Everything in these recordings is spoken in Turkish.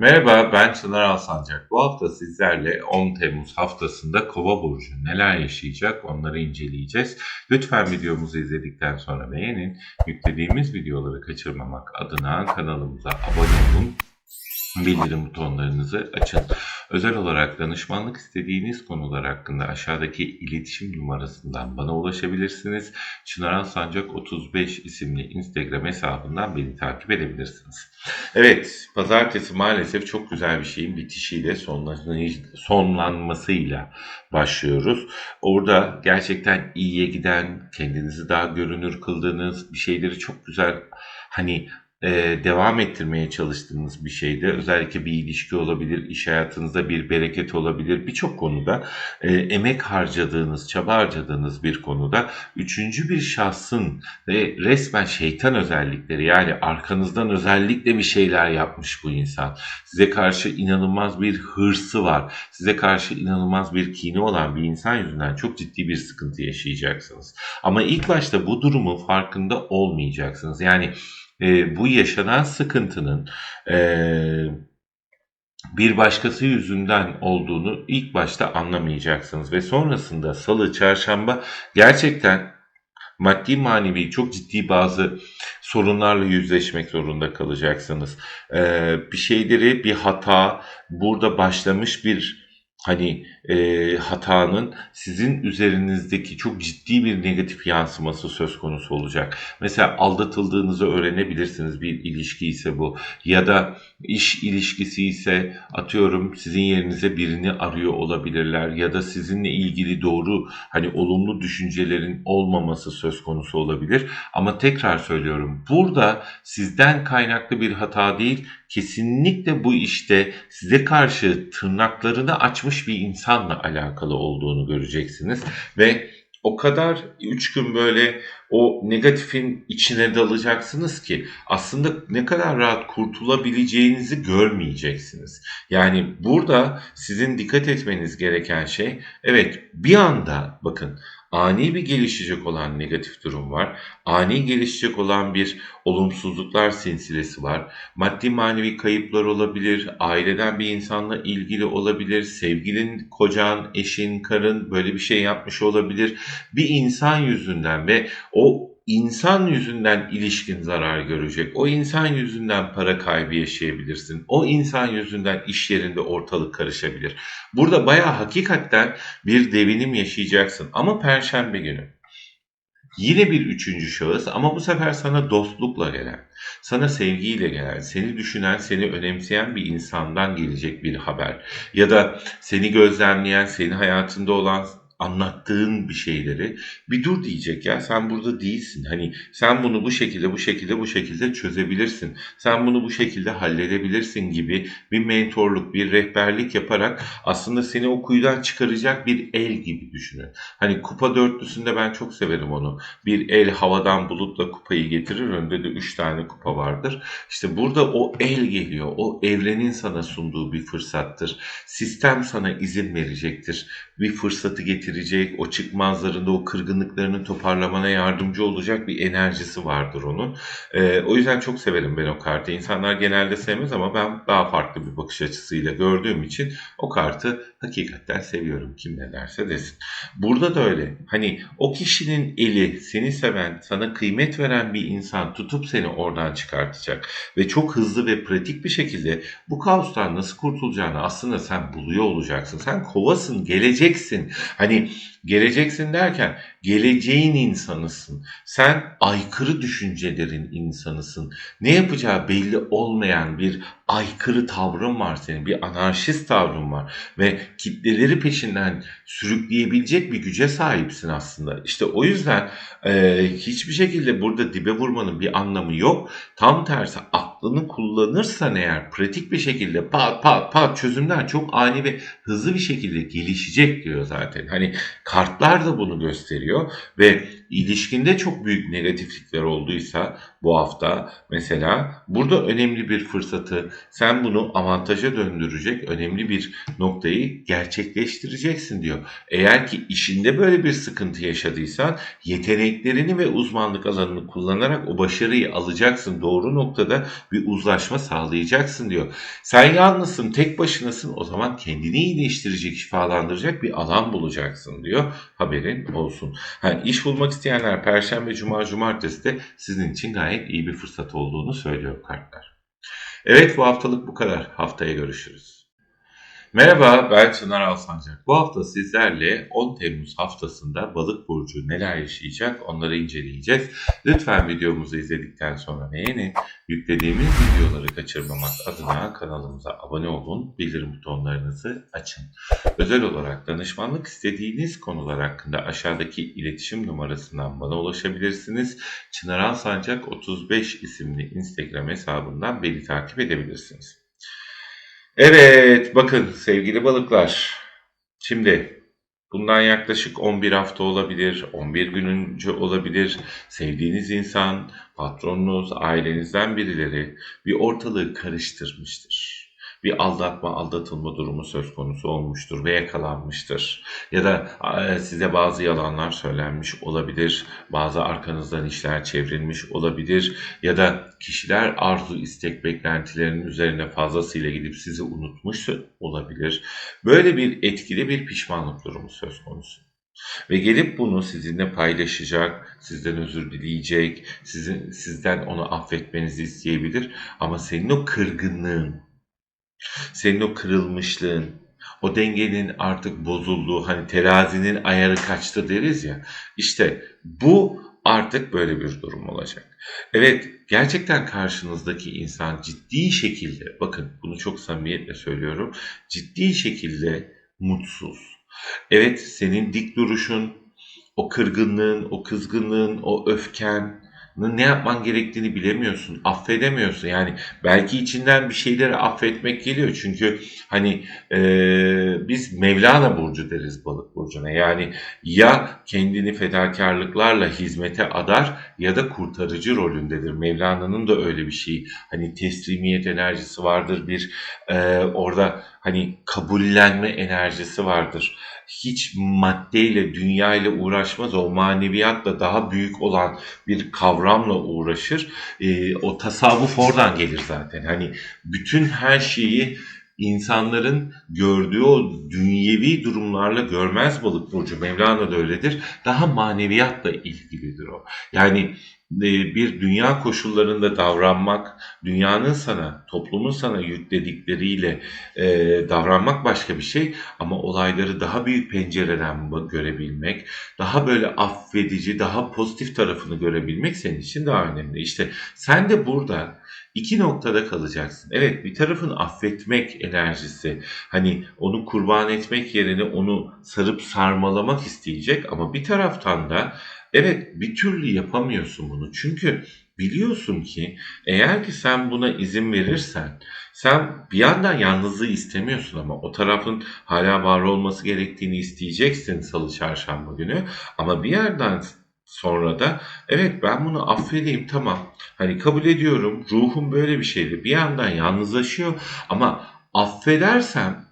Merhaba ben Çınar Alsancak. Bu hafta sizlerle 10 Temmuz haftasında Kova burcu neler yaşayacak onları inceleyeceğiz. Lütfen videomuzu izledikten sonra beğenin. Yüklediğimiz videoları kaçırmamak adına kanalımıza abone olun. Bildirim butonlarınızı açın. Özel olarak danışmanlık istediğiniz konular hakkında aşağıdaki iletişim numarasından bana ulaşabilirsiniz. Çınar Alsancak 35 isimli Instagram hesabından beni takip edebilirsiniz. Evet, pazartesi maalesef çok güzel bir şeyin bitişiyle, sonlanmasıyla başlıyoruz. Orada gerçekten iyiye giden, kendinizi daha görünür kıldığınız bir şeyleri çok güzel hani e, devam ettirmeye çalıştığınız bir şeyde özellikle bir ilişki olabilir, iş hayatınızda bir bereket olabilir, birçok konuda e, emek harcadığınız, çaba harcadığınız bir konuda üçüncü bir şahsın ve resmen şeytan özellikleri yani arkanızdan özellikle bir şeyler yapmış bu insan. Size karşı inanılmaz bir hırsı var. Size karşı inanılmaz bir kini olan bir insan yüzünden çok ciddi bir sıkıntı yaşayacaksınız. Ama ilk başta bu durumun farkında olmayacaksınız. Yani e, bu yaşanan sıkıntının e, bir başkası yüzünden olduğunu ilk başta anlamayacaksınız ve sonrasında salı, çarşamba gerçekten maddi manevi çok ciddi bazı sorunlarla yüzleşmek zorunda kalacaksınız. Ee, bir şeyleri bir hata burada başlamış bir hani e, hatanın sizin üzerinizdeki çok ciddi bir negatif yansıması söz konusu olacak. Mesela aldatıldığınızı öğrenebilirsiniz bir ilişki ise bu ya da iş ilişkisi ise atıyorum sizin yerinize birini arıyor olabilirler ya da sizinle ilgili doğru hani olumlu düşüncelerin olmaması söz konusu olabilir. Ama tekrar söylüyorum burada sizden kaynaklı bir hata değil kesinlikle bu işte size karşı tırnaklarını açmış bir insanla alakalı olduğunu göreceksiniz. Ve o kadar üç gün böyle o negatifin içine dalacaksınız ki aslında ne kadar rahat kurtulabileceğinizi görmeyeceksiniz. Yani burada sizin dikkat etmeniz gereken şey evet bir anda bakın ani bir gelişecek olan negatif durum var. Ani gelişecek olan bir olumsuzluklar silsilesi var. Maddi manevi kayıplar olabilir. Aileden bir insanla ilgili olabilir. Sevgilin, kocan, eşin, karın böyle bir şey yapmış olabilir. Bir insan yüzünden ve insan yüzünden ilişkin zarar görecek. O insan yüzünden para kaybı yaşayabilirsin. O insan yüzünden iş yerinde ortalık karışabilir. Burada bayağı hakikaten bir devinim yaşayacaksın. Ama perşembe günü yine bir üçüncü şahıs ama bu sefer sana dostlukla gelen, sana sevgiyle gelen, seni düşünen, seni önemseyen bir insandan gelecek bir haber. Ya da seni gözlemleyen, senin hayatında olan anlattığın bir şeyleri bir dur diyecek ya sen burada değilsin. Hani sen bunu bu şekilde bu şekilde bu şekilde çözebilirsin. Sen bunu bu şekilde halledebilirsin gibi bir mentorluk, bir rehberlik yaparak aslında seni o kuyudan çıkaracak bir el gibi düşünün. Hani kupa dörtlüsünde ben çok severim onu. Bir el havadan bulutla kupayı getirir. Önde de üç tane kupa vardır. İşte burada o el geliyor. O evrenin sana sunduğu bir fırsattır. Sistem sana izin verecektir. Bir fırsatı getirecek. O çıkmazlarında o kırgınlıklarını toparlamana yardımcı olacak bir enerjisi vardır onun. Ee, o yüzden çok severim ben o kartı. İnsanlar genelde sevmez ama ben daha farklı bir bakış açısıyla gördüğüm için o kartı hakikaten seviyorum. Kim ne derse desin. Burada da öyle. Hani o kişinin eli seni seven, sana kıymet veren bir insan tutup seni oradan çıkartacak. Ve çok hızlı ve pratik bir şekilde bu kaostan nasıl kurtulacağını aslında sen buluyor olacaksın. Sen kovasın, geleceksin. Hani geleceksin derken geleceğin insanısın. Sen aykırı düşüncelerin insanısın. Ne yapacağı belli olmayan bir aykırı tavrın var senin. Bir anarşist tavrın var. Ve kitleleri peşinden sürükleyebilecek bir güce sahipsin aslında. İşte o yüzden e, hiçbir şekilde burada dibe vurmanın bir anlamı yok. Tam tersi aklını kullanırsan eğer pratik bir şekilde pat pat pat çözümler çok ani ve hızlı bir şekilde gelişecek diyor zaten. Hani kartlar da bunu gösteriyor ve ilişkinde çok büyük negatiflikler olduysa bu hafta mesela burada önemli bir fırsatı sen bunu avantaja döndürecek önemli bir noktayı gerçekleştireceksin diyor. Eğer ki işinde böyle bir sıkıntı yaşadıysan yeteneklerini ve uzmanlık alanını kullanarak o başarıyı alacaksın. Doğru noktada bir uzlaşma sağlayacaksın diyor. Sen yalnızsın, tek başınasın o zaman kendini iyileştirecek, şifalandıracak bir alan bulacaksın diyor. Haberin olsun. Ha, iş bulmak isteyenler Perşembe, Cuma, Cumartesi de sizin için gayet iyi bir fırsat olduğunu söylüyor kartlar. Evet bu haftalık bu kadar. Haftaya görüşürüz. Merhaba ben Çınar Alsancak. Bu hafta sizlerle 10 Temmuz haftasında balık burcu neler yaşayacak onları inceleyeceğiz. Lütfen videomuzu izledikten sonra beğenin. Yüklediğimiz videoları kaçırmamak adına kanalımıza abone olun. Bildirim butonlarınızı açın. Özel olarak danışmanlık istediğiniz konular hakkında aşağıdaki iletişim numarasından bana ulaşabilirsiniz. Çınar Alsancak 35 isimli Instagram hesabından beni takip edebilirsiniz. Evet, bakın sevgili balıklar. Şimdi bundan yaklaşık 11 hafta olabilir, 11 gün önce olabilir. Sevdiğiniz insan, patronunuz, ailenizden birileri bir ortalığı karıştırmıştır. Bir aldatma, aldatılma durumu söz konusu olmuştur ve yakalanmıştır. Ya da e, size bazı yalanlar söylenmiş olabilir. Bazı arkanızdan işler çevrilmiş olabilir. Ya da kişiler arzu, istek, beklentilerinin üzerine fazlasıyla gidip sizi unutmuş olabilir. Böyle bir etkili bir pişmanlık durumu söz konusu. Ve gelip bunu sizinle paylaşacak, sizden özür dileyecek, sizin, sizden onu affetmenizi isteyebilir. Ama senin o kırgınlığın, senin o kırılmışlığın, o dengenin artık bozulduğu, hani terazinin ayarı kaçtı deriz ya. İşte bu artık böyle bir durum olacak. Evet, gerçekten karşınızdaki insan ciddi şekilde, bakın bunu çok samimiyetle söylüyorum, ciddi şekilde mutsuz. Evet, senin dik duruşun, o kırgınlığın, o kızgınlığın, o öfken, ne yapman gerektiğini bilemiyorsun, affedemiyorsun. Yani belki içinden bir şeyleri affetmek geliyor. Çünkü hani e, biz Mevlana burcu deriz balık burcuna. Yani ya kendini fedakarlıklarla hizmete adar ya da kurtarıcı rolündedir. Mevlana'nın da öyle bir şey. Hani teslimiyet enerjisi vardır bir e, orada hani kabullenme enerjisi vardır hiç maddeyle, dünyayla uğraşmaz. O maneviyatla daha büyük olan bir kavramla uğraşır. E, o tasavvuf oradan gelir zaten. Hani bütün her şeyi insanların gördüğü o dünyevi durumlarla görmez balık burcu. Mevlana da öyledir. Daha maneviyatla ilgilidir o. Yani bir dünya koşullarında davranmak, dünyanın sana, toplumun sana yükledikleriyle e, davranmak başka bir şey ama olayları daha büyük pencereden görebilmek, daha böyle affedici, daha pozitif tarafını görebilmek senin için daha önemli. İşte sen de burada iki noktada kalacaksın. Evet bir tarafın affetmek enerjisi hani onu kurban etmek yerine onu sarıp sarmalamak isteyecek ama bir taraftan da evet bir türlü yapamıyorsun bunu. Çünkü biliyorsun ki eğer ki sen buna izin verirsen sen bir yandan yalnızlığı istemiyorsun ama o tarafın hala var olması gerektiğini isteyeceksin salı çarşamba günü. Ama bir yerden sonra da evet ben bunu affedeyim tamam. Hani kabul ediyorum ruhum böyle bir şeydi. Bir yandan yalnızlaşıyor ama affedersem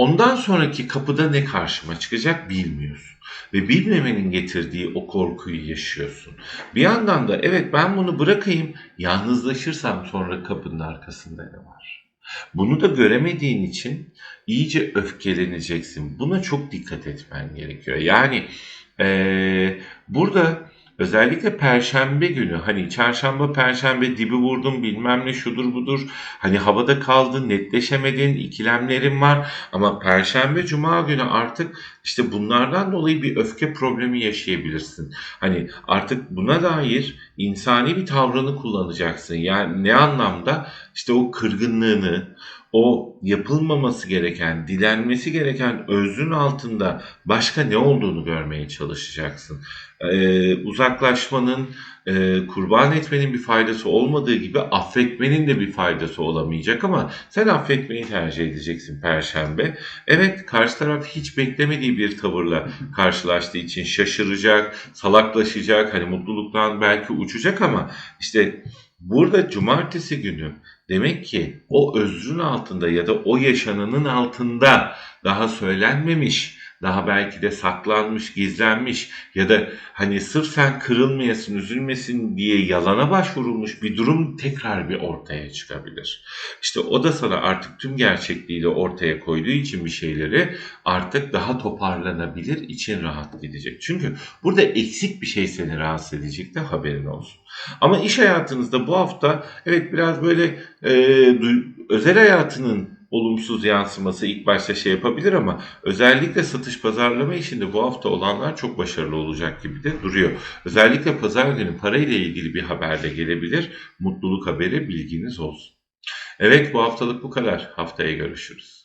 ondan sonraki kapıda ne karşıma çıkacak bilmiyorsun ve bilmemenin getirdiği o korkuyu yaşıyorsun. Bir yandan da evet ben bunu bırakayım yalnızlaşırsam sonra kapının arkasında ne var? Bunu da göremediğin için iyice öfkeleneceksin. Buna çok dikkat etmen gerekiyor. Yani ee, burada özellikle perşembe günü hani çarşamba perşembe dibi vurdum bilmem ne şudur budur hani havada kaldı netleşemedin ikilemlerin var ama perşembe cuma günü artık işte bunlardan dolayı bir öfke problemi yaşayabilirsin. Hani artık buna dair insani bir tavrını kullanacaksın. Yani ne anlamda? işte o kırgınlığını, o yapılmaması gereken, dilenmesi gereken özrün altında başka ne olduğunu görmeye çalışacaksın. Ee, uzaklaşmanın, e, kurban etmenin bir faydası olmadığı gibi affetmenin de bir faydası olamayacak ama sen affetmeyi tercih edeceksin Perşembe. Evet karşı taraf hiç beklemediği bir tavırla karşılaştığı için şaşıracak, salaklaşacak, hani mutluluktan belki uçacak ama işte burada cumartesi günü demek ki o özrün altında ya da o yaşananın altında daha söylenmemiş, daha belki de saklanmış, gizlenmiş ya da hani sırf sen kırılmayasın, üzülmesin diye yalana başvurulmuş bir durum tekrar bir ortaya çıkabilir. İşte o da sana artık tüm gerçekliğiyle ortaya koyduğu için bir şeyleri artık daha toparlanabilir, için rahat gidecek. Çünkü burada eksik bir şey seni rahatsız edecek de haberin olsun. Ama iş hayatınızda bu hafta evet biraz böyle e, özel hayatının olumsuz yansıması ilk başta şey yapabilir ama özellikle satış pazarlama işinde bu hafta olanlar çok başarılı olacak gibi de duruyor. Özellikle pazar günü parayla ilgili bir haber de gelebilir. Mutluluk haberi bilginiz olsun. Evet bu haftalık bu kadar. Haftaya görüşürüz.